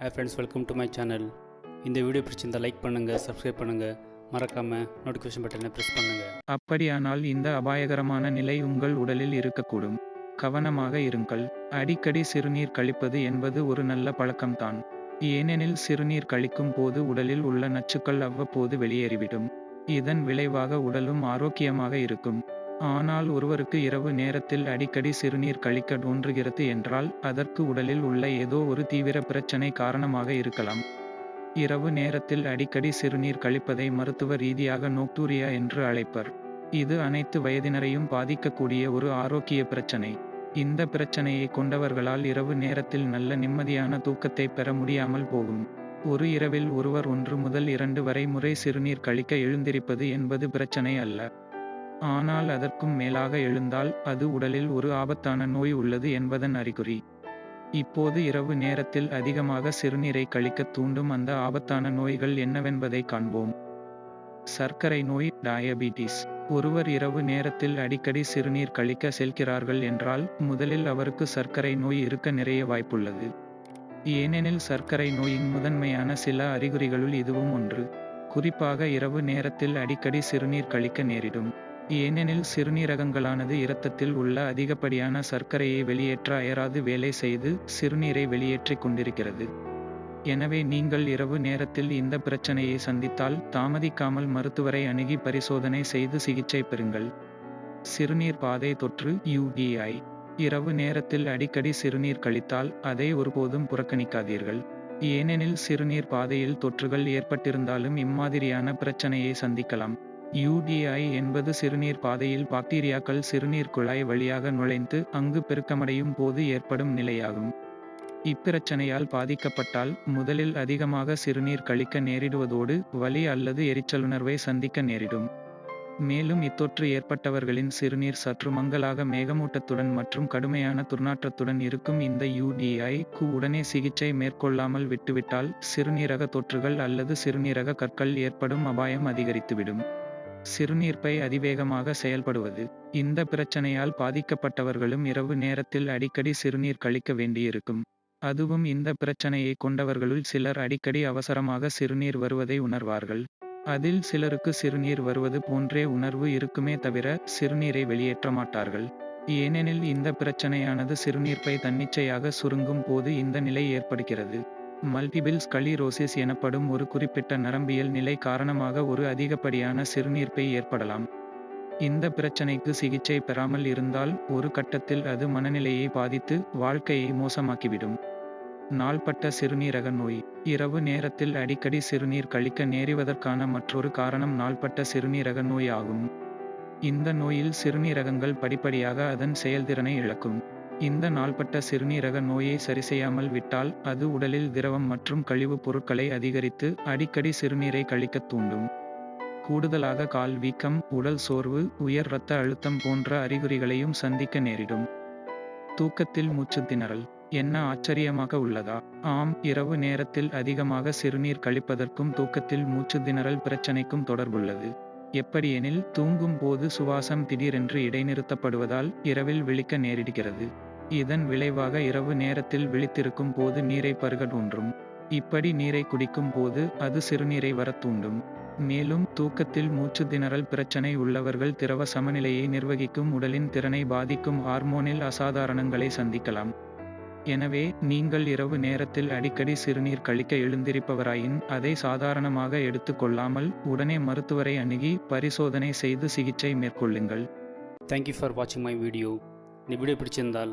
Hey friends welcome to my channel இந்த video பிடிச்சிருந்தால் like பண்ணுங்கள் சப்ஸ்கிரைப் பண்ணுங்கள் மறக்காமல் நோட்டிஃபிகேஷன் பட்டனை ப்ரெஸ் பண்ணுங்கள் அப்படியானால் இந்த அபாயகரமான நிலை உங்கள் உடலில் இருக்கக்கூடும். கவனமாக இருங்கள். அடிக்கடி சிறுநீர் கழிப்பது என்பது ஒரு நல்ல பழக்கம்தான். ஏனெனில் சிறுநீர் கழிக்கும் போது உடலில் உள்ள நச்சுக்கள் அவ்வப்போது வெளியேறிவிடும். இதன் விளைவாக உடலும் ஆரோக்கியமாக இருக்கும். ஆனால் ஒருவருக்கு இரவு நேரத்தில் அடிக்கடி சிறுநீர் கழிக்க தோன்றுகிறது என்றால் அதற்கு உடலில் உள்ள ஏதோ ஒரு தீவிர பிரச்சனை காரணமாக இருக்கலாம். இரவு நேரத்தில் அடிக்கடி சிறுநீர் கழிப்பதை மருத்துவ ரீதியாக நோக்டூரியா என்று அழைப்பர். இது அனைத்து வயதினரையும் பாதிக்கக்கூடிய ஒரு ஆரோக்கிய பிரச்சனை. இந்த பிரச்சனையை கொண்டவர்களால் இரவு நேரத்தில் நல்ல நிம்மதியான தூக்கத்தை பெற முடியாமல் போகும். ஒரு இரவில் ஒருவர் ஒன்று முதல் இரண்டு வரை முறை சிறுநீர் கழிக்க எழுந்திருப்பது என்பது பிரச்சனை அல்ல. ஆனால் அதற்கும் மேலாக எழுந்தால் அது உடலில் ஒரு ஆபத்தான நோய் உள்ளது என்பதன் அறிகுறி. இப்போது இரவு நேரத்தில் அதிகமாக சிறுநீரை கழிக்க தூண்டும் அந்த ஆபத்தான நோய்கள் என்னவென்பதை காண்போம். சர்க்கரை நோய் டயபிட்டிஸ் ஒருவர் இரவு நேரத்தில் அடிக்கடி சிறுநீர் கழிக்க செல்கிறார்கள் என்றால் முதலில் அவருக்கு சர்க்கரை நோய் இருக்க நிறைய வாய்ப்புள்ளது. ஏனெனில் சர்க்கரை நோயின் முதன்மையான சில அறிகுறிகளுள் இதுவும் ஒன்று. குறிப்பாக இரவு நேரத்தில் அடிக்கடி சிறுநீர் கழிக்க நேரிடும். ஏனெனில் சிறுநீரகங்களானது இரத்தத்தில் உள்ள அதிகப்படியான சர்க்கரையை வெளியேற்ற அயராது வேலை செய்து சிறுநீரை வெளியேற்றிக் கொண்டிருக்கிறது. எனவே நீங்கள் இரவு நேரத்தில் இந்த பிரச்சனையை சந்தித்தால் தாமதிக்காமல் மருத்துவரை அணுகி பரிசோதனை செய்து சிகிச்சை பெறுங்கள். சிறுநீர் பாதை தொற்று யூடிஐ இரவு நேரத்தில் அடிக்கடி சிறுநீர் கழித்தால் அதை ஒருபோதும் புறக்கணிக்காதீர்கள். ஏனெனில் சிறுநீர் பாதையில் தொற்றுகள் ஏற்பட்டிருந்தாலும் இம்மாதிரியான பிரச்சனையை சந்திக்கலாம். யூடிஐ என்பது சிறுநீர் பாதையில் பாக்டீரியாக்கள் சிறுநீர் குழாய் வழியாக நுழைந்து அங்கு பெருக்கமடையும் போது ஏற்படும் நிலையாகும். இப்பிரச்சனையால் பாதிக்கப்பட்டால் முதலில் அதிகமாக சிறுநீர் கழிக்க நேரிடுவதோடு வலி அல்லது எரிச்சலுணர்வை சந்திக்க நேரிடும். மேலும் இத்தொற்று ஏற்பட்டவர்களின் சிறுநீர் சற்று மங்கலாக மேகமூட்டத்துடன் மற்றும் கடுமையான துர்நாற்றத்துடன் இருக்கும் இந்த யூடிஐ கு உடனே சிகிச்சை மேற்கொள்ளாமல் விட்டுவிட்டால் சிறுநீரக தொற்றுகள் அல்லது சிறுநீரக கற்கள் ஏற்படும் அபாயம் அதிகரித்துவிடும். சிறுநீர்ப்பை அதிவேகமாக செயல்படுவது. இந்த பிரச்சனையால் பாதிக்கப்பட்டவர்களும் இரவு நேரத்தில் அடிக்கடி சிறுநீர் கழிக்க வேண்டியிருக்கும். அதுவும் இந்த பிரச்சனையை கொண்டவர்களுள் சிலர் அடிக்கடி அவசரமாக சிறுநீர் வருவதை உணர்வார்கள். அதில் சிலருக்கு சிறுநீர் வருவது போன்றே உணர்வு இருக்குமே தவிர சிறுநீரை வெளியேற்ற மாட்டார்கள். ஏனெனில் இந்த பிரச்சனையானது சிறுநீர்ப்பை தன்னிச்சையாக சுருங்கும் போது இந்த நிலை ஏற்படுகிறது. மல்டிபிள் ஸ்கலிரோசிஸ் எனப்படும் ஒரு குறிப்பிட்ட நரம்பியல் நிலை காரணமாக ஒரு அதிகப்படியான சிறுநீர்ப்பை ஏற்படலாம். இந்த பிரச்சனைக்கு சிகிச்சை பெறாமல் இருந்தால் ஒரு கட்டத்தில் அது மனநிலையை பாதித்து வாழ்க்கையை மோசமாக்கிவிடும். நாள்பட்ட சிறுநீரக நோய். இரவு நேரத்தில் அடிக்கடி சிறுநீர் கழிக்க நேரிவதற்கான மற்றொரு காரணம் நாள்பட்ட சிறுநீரக நோய் ஆகும் இந்த நோயில் சிறுநீரகங்கள் படிப்படியாக அதன் செயல்திறனை இழக்கும். இந்த நாள்பட்ட சிறுநீரக நோயை சரிசெய்யாமல் விட்டால் அது உடலில் திரவம் மற்றும் கழிவுப் பொருட்களை அதிகரித்து அடிக்கடி சிறுநீரை கழிக்கத் தூண்டும். கூடுதலாக கால் வீக்கம் உடல் சோர்வு உயர் இரத்த அழுத்தம் போன்ற அறிகுறிகளையும் சந்திக்க நேரிடும். தூக்கத்தில் மூச்சு திணறல். என்ன ஆச்சரியமாக உள்ளதா? ஆம் இரவு நேரத்தில் அதிகமாக சிறுநீர் கழிப்பதற்கும் தூக்கத்தில் மூச்சு திணறல் பிரச்சனைக்கும் தொடர்புள்ளது. எப்படியெனில் தூங்கும் போது சுவாசம் திடீரென்று இடைநிறுத்தப்படுவதால் இரவில் விழிக்க நேரிடுகிறது. இதன் விளைவாக இரவு நேரத்தில் விழித்திருக்கும் போது நீரை பருக தோன்றும் இப்படி நீரை குடிக்கும் போது அது சிறுநீரை வரத் தூண்டும். மேலும் தூக்கத்தில் மூச்சு திணறல் பிரச்சனை உள்ளவர்கள் திரவ சமநிலையை நிர்வகிக்கும் உடலின் திறனை பாதிக்கும் ஹார்மோனில் அசாதாரணங்களை சந்திக்கலாம். எனவே நீங்கள் இரவு நேரத்தில் அடிக்கடி சிறுநீர் கழிக்க எழுந்திருப்பவராயின் அதை சாதாரணமாக எடுத்துக்கொள்ளாமல் உடனே மருத்துவரை அணுகி பரிசோதனை செய்து சிகிச்சை மேற்கொள்ளுங்கள். தேங்க்யூ ஃபார் வாட்சிங் மை வீடியோ இந்த வீடியோ பிடிச்சிருந்தால்